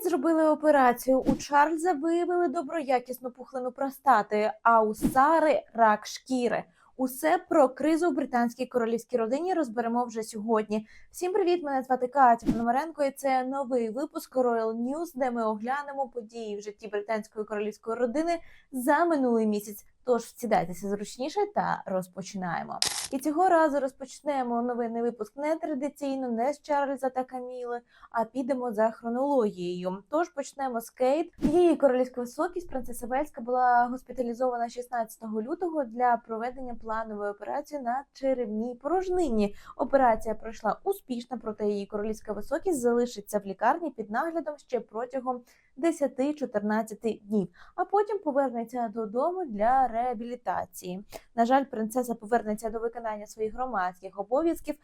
Кейт зробили операцію. У Чарльза виявили доброякісну пухлину простати, а у Сари рак шкіри. Усе про кризу в британській королівській родині розберемо вже сьогодні. Всім привіт! Мене звати Катя Пономаренко, і це новий випуск Royal News, де ми оглянемо події в житті британської королівської родини за минулий місяць. Тож сідайтеся зручніше та розпочинаємо. І цього разу розпочнемо новинний випуск не традиційно, не з Чарльза та Каміли, а підемо за хронологією. Тож почнемо з Кейт. Її королівська високість принцеса Вельська була госпіталізована 16 лютого для проведення планової операції на черевній порожнині. Операція пройшла успішно, проте її королівська високість залишиться в лікарні під наглядом ще протягом 10-14 днів, а потім повернеться додому для реабілітації. На жаль, принцеса повернеться до виконання своїх громадських обов'язків.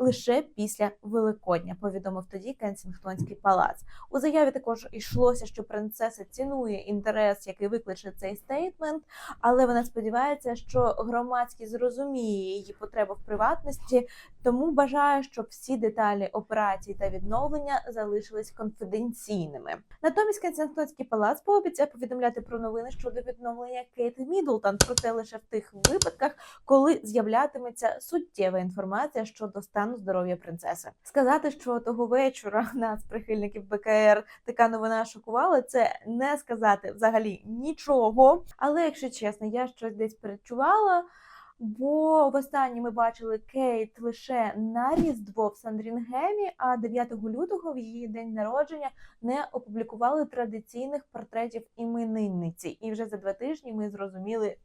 Лише після Великодня повідомив тоді Кенсінгтонський палац. У заяві також йшлося, що принцеса цінує інтерес, який викличе цей стейтмент, але вона сподівається, що громадськість зрозуміє її потребу в приватності, тому бажає, щоб всі деталі операції та відновлення залишились конфіденційними. Натомість Кенсінгтонський палац пообіцяв повідомляти про новини щодо відновлення Кейт Мідлтон, проте лише в тих випадках, коли з'являтиметься суттєва інформація щодо стану здоров'я принцеси. Сказати, що того вечора нас, прихильників БКР, така новина шокувала, це не сказати взагалі нічого. Але якщо чесно, я щось десь перечувала. Бо востаннє ми бачили Кейт лише на Різдво в Сандрінгемі, а 9 лютого в її день народження не опублікували традиційних портретів іменинниці. І вже за два тижні ми зрозуміли.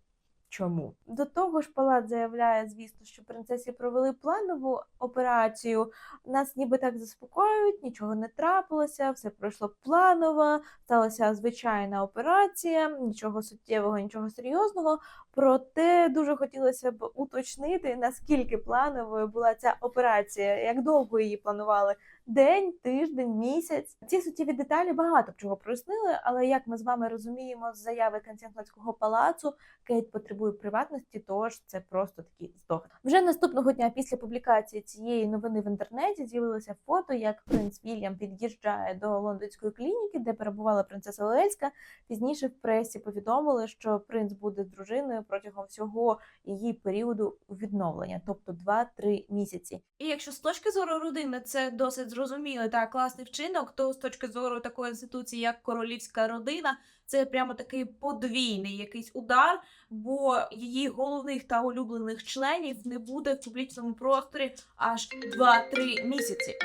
Чому до того ж, палац заявляє, звісно, що принцесі провели планову операцію. Нас ніби так заспокоюють, нічого не трапилося, все пройшло планово, сталася звичайна операція, нічого суттєвого, нічого серйозного. Проте дуже хотілося б уточнити, наскільки плановою була ця операція, як довго її планували. День, тиждень, місяць. Ці суттєві деталі багато чого прояснили, але як ми з вами розуміємо з заяви Кенсінгтонського палацу, Кейт потребує приватності, тож це просто такий здогад. Вже наступного дня після публікації цієї новини в інтернеті з'явилося фото, як принц Вільям під'їжджає до лондонської клініки, де перебувала принцеса Уельська. Пізніше в пресі повідомили, що принц буде з дружиною протягом всього її періоду відновлення, тобто 2-3 місяці. І якщо з точки зору родини це досить зрозумілий та класний вчинок, то з точки зору такої інституції, як королівська родина, це прямо такий подвійний якийсь удар, бо її головних та улюблених членів не буде в публічному просторі аж 2-3 місяці.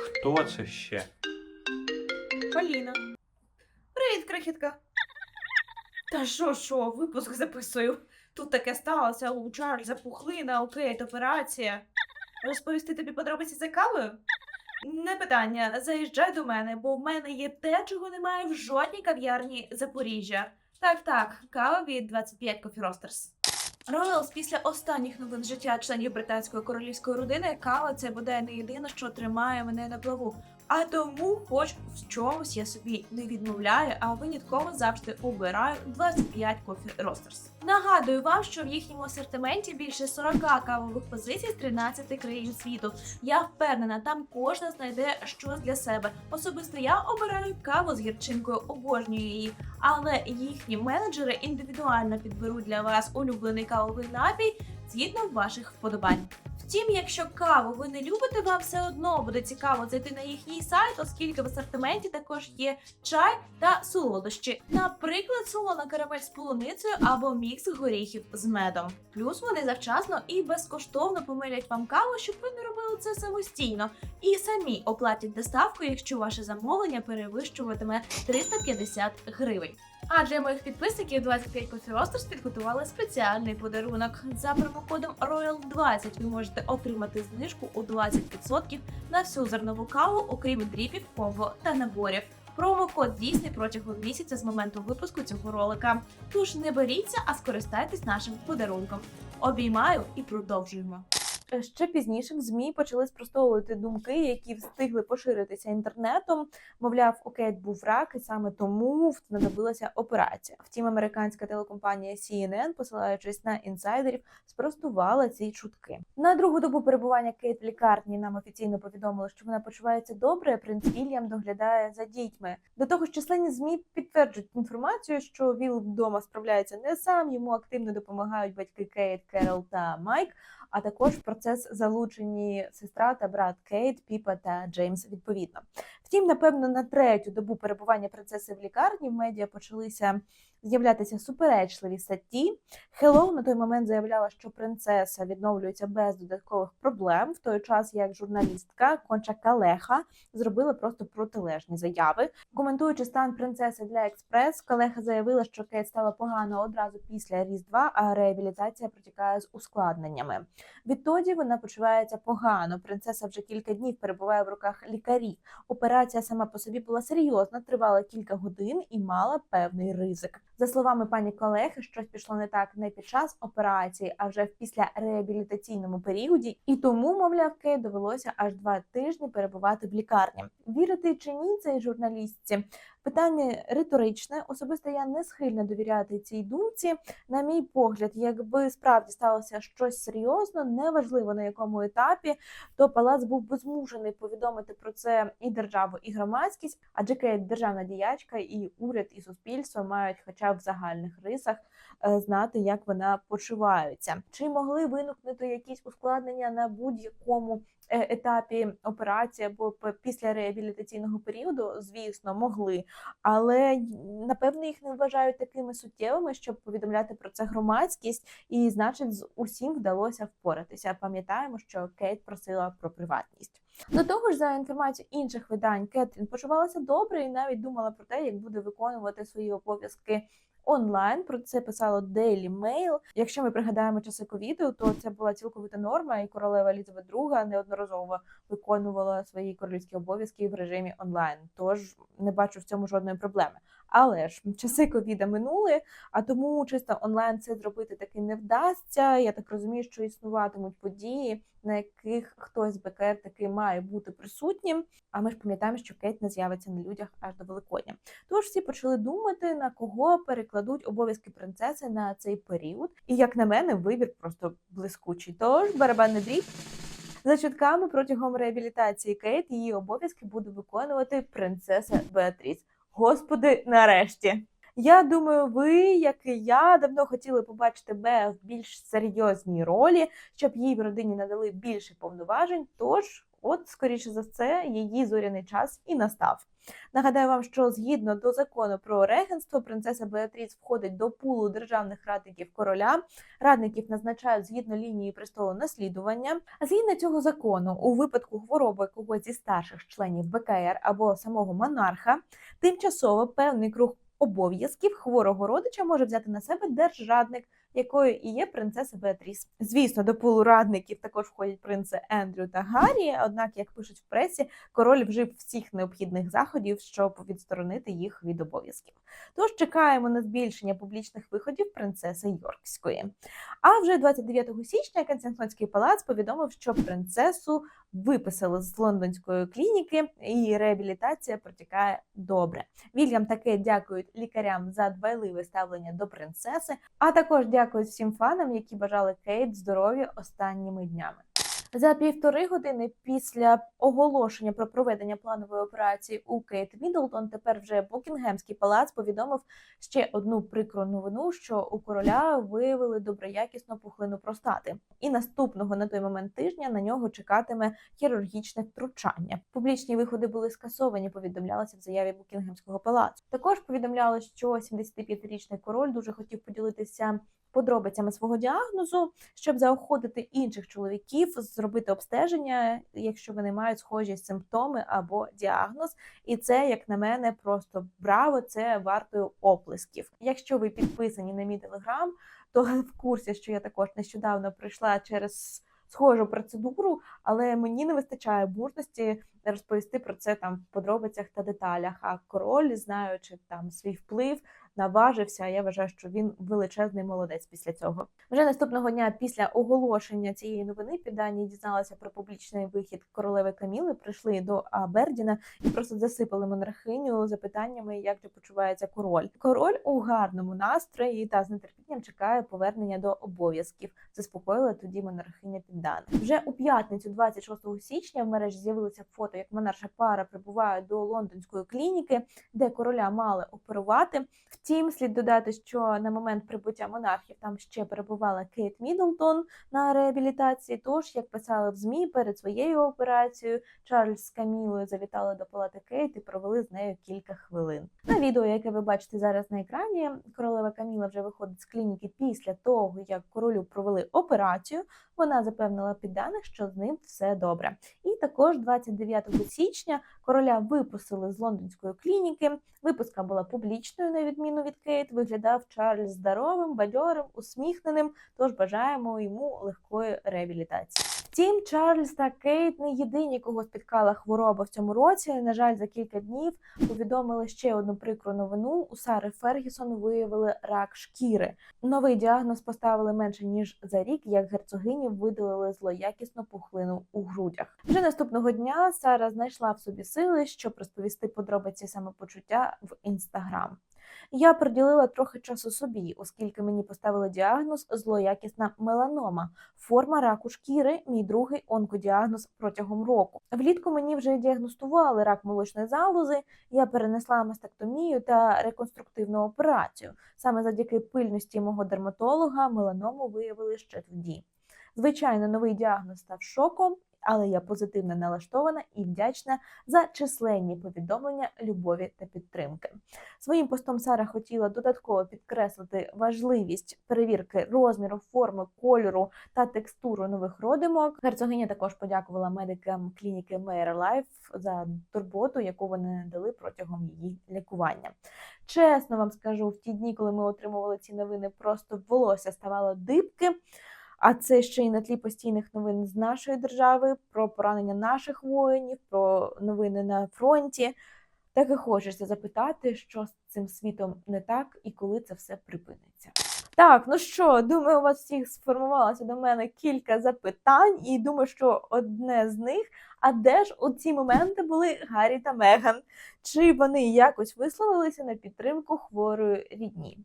Хто це ще? Поліна. Привіт, крихітка. Та що, що, випуск записую. Тут таке сталося у Чарльза пухлина, окей, операція. Розповісти тобі подробиці за кавою? Не питання, заїжджай до мене, бо в мене є те, чого немає в жодній кав'ярні Запоріжжя. Так, так, кава від 25 Coffee Roasters. Роялс після останніх новин життя членів британської королівської родини кава це буде не єдине, що тримає мене на плаву. А тому, хоч в чомусь я собі не відмовляю, а винятково завжди обираю 25 Coffee Roasters. Нагадую вам, що в їхньому асортименті більше 40 кавових позицій з 13 країн світу. Я впевнена, там кожна знайде щось для себе. Особисто я обираю каву з гірчинкою, обожнюю її, але їхні менеджери індивідуально підберуть для вас улюблений кавовий напій згідно ваших вподобань. Втім, якщо каву ви не любите, вам все одно буде цікаво зайти на їхній сайт, оскільки в асортименті також є чай та солодощі, наприклад, солона карамель з полуницею або мікс горіхів з медом. Плюс вони завчасно і безкоштовно помилять вам каву, щоб ви не робили це самостійно, і самі оплатять доставку, якщо ваше замовлення перевищуватиме 350 гривень. А для моїх підписників 25 Coffee Roasters підготували спеціальний подарунок. За промокодом Royal20 ви можете отримати знижку у 20% на всю зернову каву, окрім дріпів, комбо та наборів. Промокод дійсний протягом місяця з моменту випуску цього ролика. Тож не боріться, а скористайтесь нашим подарунком. Обіймаю і продовжуємо. Е, Ще пізніше в змі почали спростовувати думки, які встигли поширитися інтернетом. Мовляв, у був рак, і саме тому знадобилася операція. Втім, американська телекомпанія CNN, посилаючись на інсайдерів, спростувала ці чутки. На другу добу перебування Кейт в лікарні нам офіційно повідомили, що вона почувається добре. Принц Вільям доглядає за дітьми. До того ж, численні змі підтверджують інформацію, що Віл вдома справляється не сам. Йому активно допомагають батьки Кейт, Керол та Майк. А також процес залучені сестра та брат Кейт, Піпа та Джеймс відповідно. Втім, напевно, на третю добу перебування принцеси в лікарні в медіа почалися з'являтися суперечливі статті. Хеллоу на той момент заявляла, що принцеса відновлюється без додаткових проблем, в той час як журналістка Конча Калеха зробила просто протилежні заяви. Коментуючи стан принцеси для експрес, Калеха заявила, що Кейт стала погано одразу після Різдва, а реабілітація протікає з ускладненнями. Відтоді вона почувається погано. Принцеса вже кілька днів перебуває в руках лікарів. Операція сама по собі була серйозна, тривала кілька годин і мала певний ризик. За словами пані Колехи, щось пішло не так не під час операції, а вже в післяреабілітаційному періоді, і тому, мовляв, Кей довелося аж два тижні перебувати в лікарні. Вірити чи ні цій журналістці? Питання риторичне. Особисто я не схильна довіряти цій думці. На мій погляд, якби справді сталося щось серйозно, неважливо на якому етапі, то палац був би змушений повідомити про це і державу, і громадськість, адже Кейт державна діячка, і уряд, і суспільство мають, хоча б в загальних рисах, е, знати, як вона почувається. Чи могли виникнути якісь ускладнення на будь-якому е, етапі операції або після реабілітаційного періоду? Звісно, могли, але й, напевно їх не вважають такими суттєвими, щоб повідомляти про це громадськість, і значить, з усім вдалося впоратися. Пам'ятаємо, що Кейт просила про приватність. До того ж, за інформацією інших видань, Кетрін почувалася добре і навіть думала про те, як буде виконувати свої обов'язки. Онлайн про це писало Daily Mail. Якщо ми пригадаємо часи ковіду, то це була цілковита норма, і королева Елізабет II неодноразово виконувала свої королівські обов'язки в режимі онлайн. Тож не бачу в цьому жодної проблеми. Але ж часи ковіда минули, а тому чисто онлайн це зробити таки не вдасться. Я так розумію, що існуватимуть події, на яких хтось з БКР таки має бути присутнім. А ми ж пам'ятаємо, що Кейт не з'явиться на людях аж до Великодня. Тож всі почали думати, на кого перекладуть обов'язки принцеси на цей період. І як на мене, вибір просто блискучий. Тож барабанний дріб. За чутками протягом реабілітації Кейт її обов'язки буде виконувати принцеса Беатріс. Господи, нарешті. Я думаю, ви, як і я, давно хотіли побачити Беа в більш серйозній ролі, щоб їй в родині надали більше повноважень. Тож, от, скоріше за все, її зоряний час і настав. Нагадаю вам, що згідно до закону про регенство, принцеса Беатріс входить до пулу державних радників короля. Радників назначають згідно лінії престолу наслідування. А згідно цього закону, у випадку хвороби когось зі старших членів БКР або самого монарха, тимчасово певний круг обов'язків хворого родича може взяти на себе держрадник, якою і є принцеса Беатріс. Звісно, до пулу радників також входять принци Ендрю та Гаррі. Однак, як пишуть в пресі, король вжив всіх необхідних заходів, щоб відсторонити їх від обов'язків. Тож чекаємо на збільшення публічних виходів принцеси Йоркської. А вже 29 січня Кенсінгтонський палац повідомив, що принцесу виписали з лондонської клініки, і реабілітація протікає добре. Вільям таке дякують лікарям за дбайливе ставлення до принцеси, а також дякують всім фанам, які бажали Кейт здоров'я останніми днями. За півтори години після оголошення про проведення планової операції у Кейт Мідлтон, тепер вже Букінгемський палац повідомив ще одну прикру новину, що у короля виявили доброякісну пухлину простати, і наступного на той момент тижня на нього чекатиме хірургічне втручання. Публічні виходи були скасовані. Повідомлялося в заяві Букінгемського палацу. Також повідомляли, що 75-річний король дуже хотів поділитися подробицями свого діагнозу, щоб заохотити інших чоловіків зробити обстеження, якщо вони мають схожі симптоми або діагноз. І це, як на мене, просто браво, це вартою оплесків. Якщо ви підписані на мій телеграм, то в курсі, що я також нещодавно прийшла через схожу процедуру, але мені не вистачає мужності розповісти про це там в подробицях та деталях. А король, знаючи там свій вплив, наважився. Я вважаю, що він величезний молодець після цього. Вже наступного дня після оголошення цієї новини під Данії дізналися про публічний вихід королеви Каміли. Прийшли до Абердіна і просто засипали монархиню запитаннями, як же почувається король. Король у гарному настрої та з нетерпінням чекає повернення до обов'язків. Заспокоїла тоді монархиня підданих. Вже у п'ятницю, 26 січня, в мережі з'явилося фото, як монарша пара прибуває до лондонської клініки, де короля мали оперувати. Втім, слід додати, що на момент прибуття монархів там ще перебувала Кейт Міддлтон на реабілітації. Тож, як писали в змі перед своєю операцією, Чарльз з Камілою завітали до палати Кейт і провели з нею кілька хвилин. На відео, яке ви бачите зараз на екрані, королева Каміла вже виходить з клініки після того, як королю провели операцію. Вона запевнила підданих, що з ним все добре. І також 29 січня короля випустили з лондонської клініки. Випуска була публічною, на відміну від Кейт. Виглядав Чарльз здоровим, бадьорим, усміхненим. Тож бажаємо йому легкої реабілітації. Втім, Чарльз та Кейт не єдині, кого спіткала хвороба в цьому році. На жаль, за кілька днів повідомили ще одну прикру новину. У Сари Фергісон виявили рак шкіри. Новий діагноз поставили менше ніж за рік, як герцогині видалили злоякісну пухлину у грудях. Вже наступного дня Сара знайшла в собі сили, щоб розповісти подробиці самопочуття в інстаграм. Я приділила трохи часу собі, оскільки мені поставили діагноз злоякісна меланома, форма раку шкіри, мій другий онкодіагноз протягом року. Влітку мені вже діагностували рак молочної залози. Я перенесла мастектомію та реконструктивну операцію. Саме завдяки пильності мого дерматолога меланому виявили ще тоді. Звичайно, новий діагноз став шоком, але я позитивно налаштована і вдячна за численні повідомлення любові та підтримки. Своїм постом Сара хотіла додатково підкреслити важливість перевірки розміру, форми, кольору та текстуру нових родимок. Герцогиня також подякувала медикам клініки Meyer Life за турботу, яку вони надали протягом її лікування. Чесно вам скажу, в ті дні, коли ми отримували ці новини, просто волосся ставало дибки. А це ще й на тлі постійних новин з нашої держави, про поранення наших воїнів, про новини на фронті. Так і хочеться запитати, що з цим світом не так і коли це все припиниться. Так, ну що, думаю, у вас всіх сформувалося до мене кілька запитань, і думаю, що одне з них: а де ж у ці моменти були Гаррі та Меган? Чи вони якось висловилися на підтримку хворої рідні?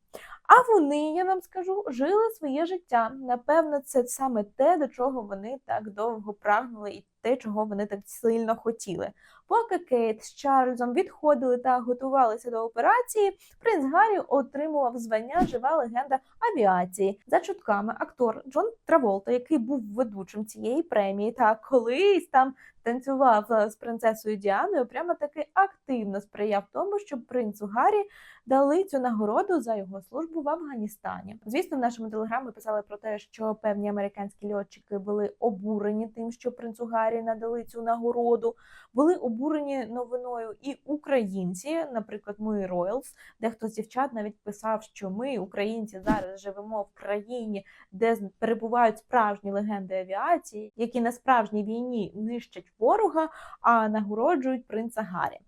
А вони, я вам скажу, жили своє життя. Напевно, це саме те, до чого вони так довго прагнули, і те, чого вони так сильно хотіли. Поки Кейт з Чарльзом відходили та готувалися до операції, принц Гаррі отримував звання Жива легенда авіації. За чутками, актор Джон Траволта, який був ведучим цієї премії, та колись там танцював е, з принцесою Діаною, прямо таки активно сприяв тому, щоб принцу Гаррі дали цю нагороду за його службу в Афганістані. Звісно, в нашому телеграмі писали про те, що певні американські льотчики були обурені тим, що принцу Гаррі надали цю нагороду. Були обурені новиною і українці, наприклад, ми Ройлс, де хтось з дівчат навіть писав, що ми, українці, зараз живемо в країні, де перебувають справжні легенди авіації, які на справжній війні нищать ворога, а нагороджують принца Гаррі.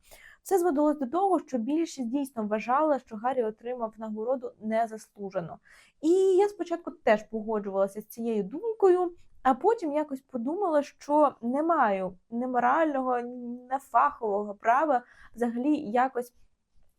Все зводилось до того, що більшість дійсно вважала, що Гаррі отримав нагороду незаслужено. І я спочатку теж погоджувалася з цією думкою, а потім якось подумала, що не маю ні морального, ні фахового права взагалі якось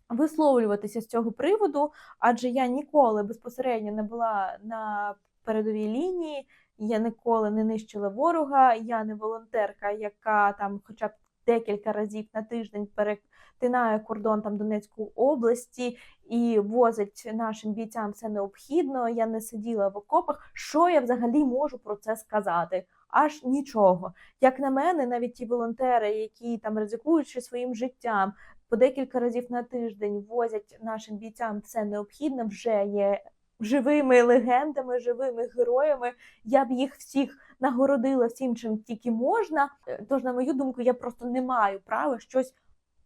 висловлюватися з цього приводу, адже я ніколи безпосередньо не була на передовій лінії, я ніколи не нищила ворога, я не волонтерка, яка там хоча б декілька разів на тиждень перетинає кордон там Донецької області і возить нашим бійцям все необхідно. Я не сиділа в окопах. Що я взагалі можу про це сказати? Аж нічого. Як на мене, навіть ті волонтери, які там ризикуючи своїм життям, по декілька разів на тиждень возять нашим бійцям все необхідне, вже є живими легендами, живими героями. Я б їх всіх нагородила всім, чим тільки можна. Е, Тож, на мою думку, я просто не маю права щось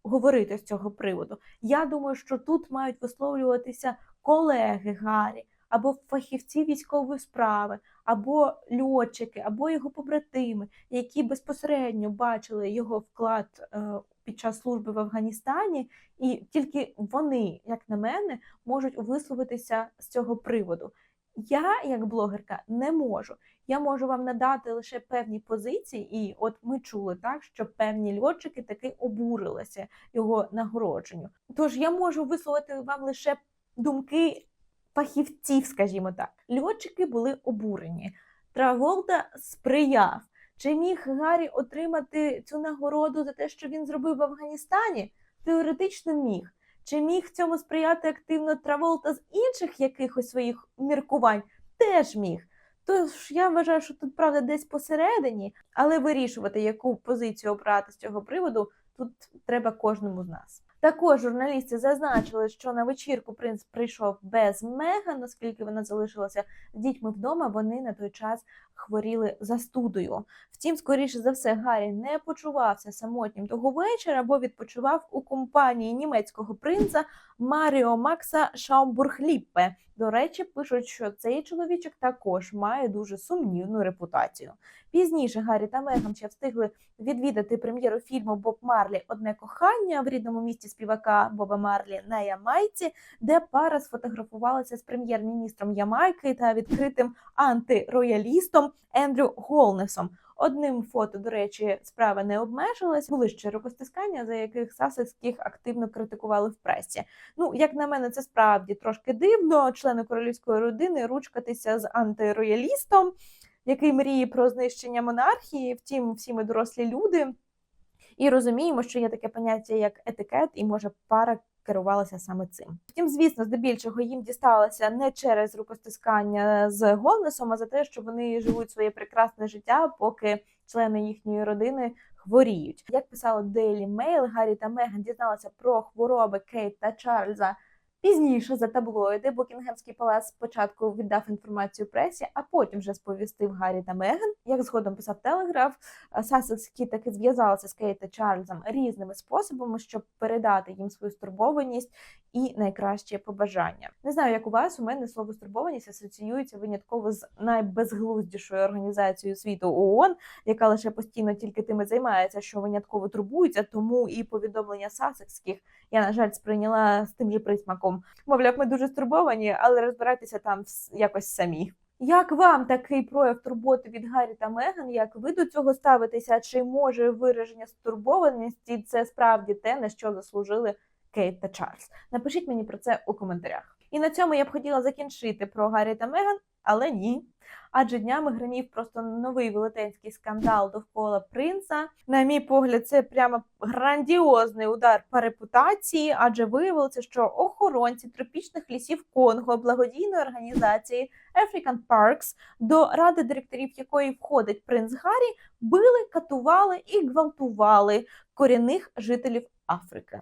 говорити з цього приводу. Я думаю, що тут мають висловлюватися колеги Гаррі, або фахівці військової справи, або льотчики, або його побратими, які безпосередньо бачили його вклад е, під час служби в Афганістані, і тільки вони, як на мене, можуть висловитися з цього приводу. Я, як блогерка, не можу. Я можу вам надати лише певні позиції, і от ми чули так, що певні льотчики таки обурилися його нагородженню. Тож я можу висловити вам лише думки фахівців, скажімо так. Льотчики були обурені. Траволта сприяв. Чи міг Гаррі отримати цю нагороду за те, що він зробив в Афганістані? Теоретично міг. Чи міг цьому сприяти активно Траволта з інших якихось своїх міркувань? Теж міг. Тож я вважаю, що тут правда десь посередині, але вирішувати, яку позицію обрати з цього приводу, тут треба кожному з нас. Також журналісти зазначили, що на вечірку принц прийшов без Меган, оскільки вона залишилася з дітьми вдома. Вони на той час хворіли застудою. Втім, скоріше за все, Гаррі не почувався самотнім того вечора, бо відпочивав у компанії німецького принца Маріо Макса Шаумбург-Ліппе. До речі, пишуть, що цей чоловічок також має дуже сумнівну репутацію. Пізніше Гаррі та Меган ще встигли відвідати прем'єру фільму Боб Марлі Одне кохання в рідному місті співака Боба Марлі на Ямайці, де пара сфотографувалася з прем'єр-міністром Ямайки та відкритим антироялістом Ендрю Голнесом. Одним фото, до речі, справа не обмежилась. Були ще рукостискання, за яких сасецьких активно критикували в пресі. Ну, як на мене, це справді трошки дивно. Члени королівської родини ручкатися з антироялістом, який мріє про знищення монархії. Втім, всі ми дорослі люди. І розуміємо, що є таке поняття як етикет, і може пара керувалася саме цим. Втім, звісно, здебільшого їм дісталося не через рукостискання з Голнесом, а за те, що вони живуть своє прекрасне життя, поки члени їхньої родини хворіють. Як писало Daily Mail, Гаррі та Меган дізналися про хвороби Кейт та Чарльза. Пізніше за таблоїди Букінгемський палац спочатку віддав інформацію пресі, а потім вже сповістив Гаррі та Меган. Як згодом писав Телеграф, Сасекські таки зв'язалися з Кейт та Чарльзом різними способами, щоб передати їм свою стурбованість і найкращі побажання. Не знаю, як у вас у мене слово стурбованість асоціюється винятково з найбезглуздішою організацією світу ООН, яка лише постійно тільки тим і займається, що винятково турбується. Тому і повідомлення Сасекських я на жаль сприйняла з тим же присмаком. Мовляв, ми дуже стурбовані, але розбирайтеся там якось самі. Як вам такий прояв турботи від Гаррі та Меган? Як ви до цього ставитеся? Чи може вираження стурбованості це справді те, на що заслужили Кейт та Чарльз? Напишіть мені про це у коментарях. І на цьому я б хотіла закінчити про Гаррі та Меган, але ні. Адже днями гримів просто новий велетенський скандал довкола принца. На мій погляд, це прямо грандіозний удар по репутації, адже виявилося, що охоронці тропічних лісів Конго благодійної організації African Parks, до ради директорів якої входить принц Гаррі, били, катували і гвалтували корінних жителів Африки.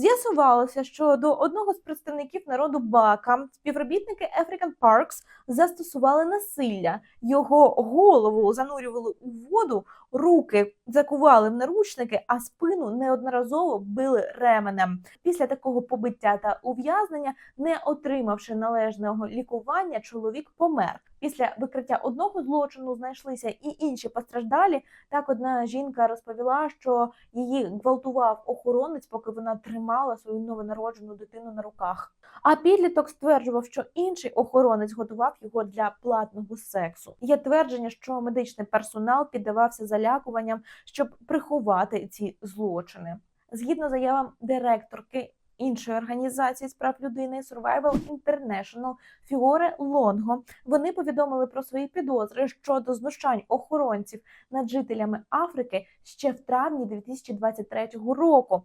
З'ясувалося, що до одного з представників народу Бака співробітники African Parks застосували насилля. Його голову занурювали у воду, руки закували в наручники, а спину неодноразово били ременем. Після такого побиття та ув'язнення, не отримавши належного лікування, чоловік помер. Після викриття одного злочину знайшлися і інші постраждалі. Так, одна жінка розповіла, що її гвалтував охоронець, поки вона тримала свою новонароджену дитину на руках. А підліток стверджував, що інший охоронець готував його для платного сексу. Є твердження, що медичний персонал піддавався залякуванням, щоб приховати ці злочини. Згідно заявам директорки іншої організації з прав людини Survival International Фіоре Лонго, вони повідомили про свої підозри щодо знущань охоронців над жителями Африки ще в травні 2023 року.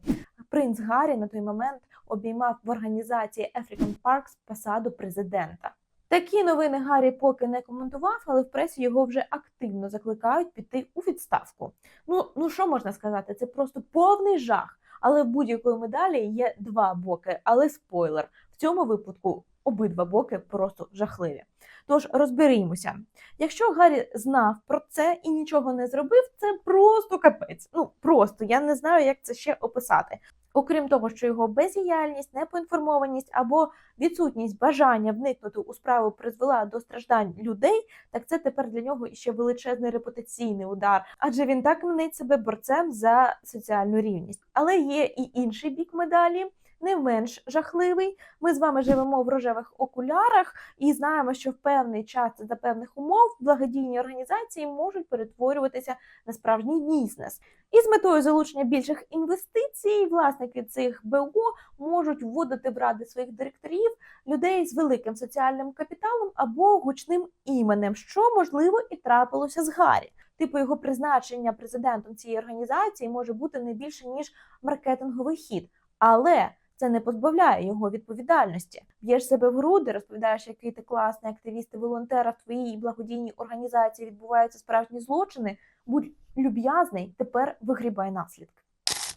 Принц Гаррі на той момент обіймав в організації African Parks посаду президента. Такі новини Гаррі поки не коментував, але в пресі його вже активно закликають піти у відставку. Ну ну що можна сказати? Це просто повний жах. Але в будь-якої медалі є два боки. Але спойлер в цьому випадку обидва боки просто жахливі. Тож розберімося. Якщо Гаррі знав про це і нічого не зробив, це просто капець. Ну просто я не знаю, як це ще описати. Окрім того, що його бездіяльність, непоінформованість або відсутність бажання вникнути у справу призвела до страждань людей, так це тепер для нього іще величезний репутаційний удар, адже він так мнить себе борцем за соціальну рівність. Але є і інший бік медалі. Не менш жахливий. Ми з вами живемо в рожевих окулярах і знаємо, що в певний час за певних умов благодійні організації можуть перетворюватися на справжній бізнес. І з метою залучення більших інвестицій власники цих БУ можуть вводити в ради своїх директорів людей з великим соціальним капіталом або гучним іменем, що можливо і трапилося з Гаррі. Типу його призначення президентом цієї організації може бути не більше ніж маркетинговий хід, але це не позбавляє його відповідальності. Б'єш себе в груди, розповідаєш, який ти класний активіст і волонтер, а в твоїй благодійній організації відбуваються справжні злочини. Будь люб'язний, тепер вигрібай наслідки.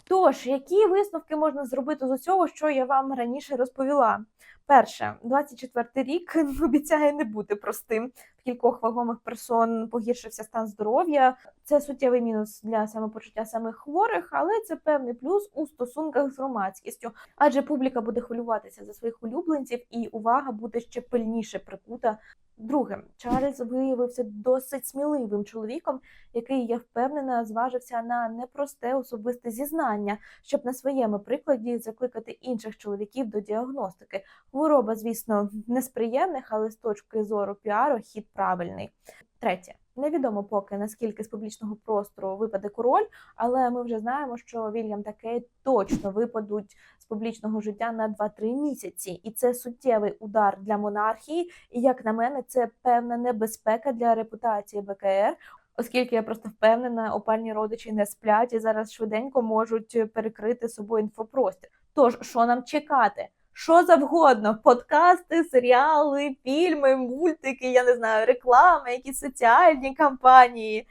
Тож, які висновки можна зробити з усього, що я вам раніше розповіла? Перше, 24 рік обіцяє не бути простим. Кількох вагомих персон погіршився стан здоров'я. Це суттєвий мінус для самопочуття самих хворих, але це певний плюс у стосунках з громадськістю, адже публіка буде хвилюватися за своїх улюбленців, і увага буде ще пильніше прикута. Друге, Чарльз виявився досить сміливим чоловіком, який я впевнена зважився на непросте особисте зізнання, щоб на своєму прикладі закликати інших чоловіків до діагностики. Хвороба, звісно, не з приємних, але з точки зору піару хід правильний. Третє. Невідомо поки наскільки з публічного простору випаде король, але ми вже знаємо, що Вільям та Кейт точно випадуть з публічного життя на 2-3 місяці, і це суттєвий удар для монархії. І як на мене, це певна небезпека для репутації БКР. Оскільки я просто впевнена, опальні родичі не сплять і зараз швиденько можуть перекрити собою інфопростір. Тож, що нам чекати? Що завгодно: подкасти, серіали, фільми, мультики, я не знаю, реклами, якісь соціальні кампанії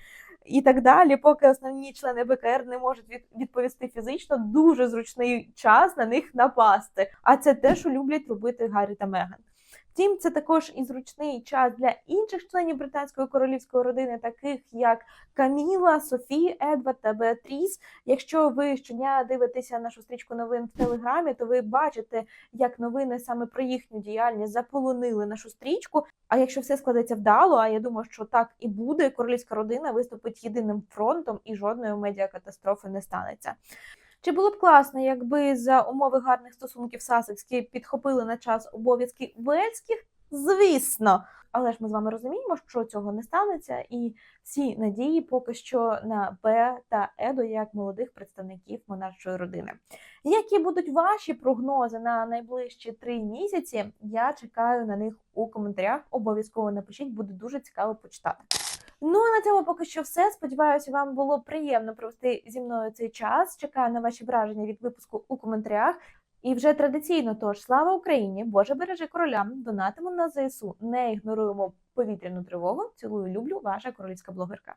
і так далі. Поки основні члени БКР не можуть від- відповісти фізично, дуже зручний час на них напасти. А це те, що люблять робити Гаррі та Меган. Втім, це також і зручний час для інших членів британської королівської родини, таких як Каміла, Софі, Едвард та Беатріс. Якщо ви щодня дивитеся нашу стрічку новин в Телеграмі, то ви бачите, як новини саме про їхню діяльність заполонили нашу стрічку. А якщо все складеться вдало, а я думаю, що так і буде, королівська родина виступить єдиним фронтом і жодної медіакатастрофи не станеться. Чи було б класно, якби за умови гарних стосунків Сасекські підхопили на час обов'язки Вельських? Звісно, але ж ми з вами розуміємо, що цього не станеться, і всі надії поки що на Б та Еду як молодих представників монаршої родини. Які будуть ваші прогнози на найближчі три місяці? Я чекаю на них у коментарях. Обов'язково напишіть, буде дуже цікаво почитати. Ну а на цьому поки що все. Сподіваюся, вам було приємно провести зі мною цей час. Чекаю на ваші враження від випуску у коментарях. І вже традиційно тож слава Україні! Боже бережи короля! Донатимо на ЗСУ, не ігноруємо повітряну тривогу. Цілую, люблю, ваша королівська блогерка.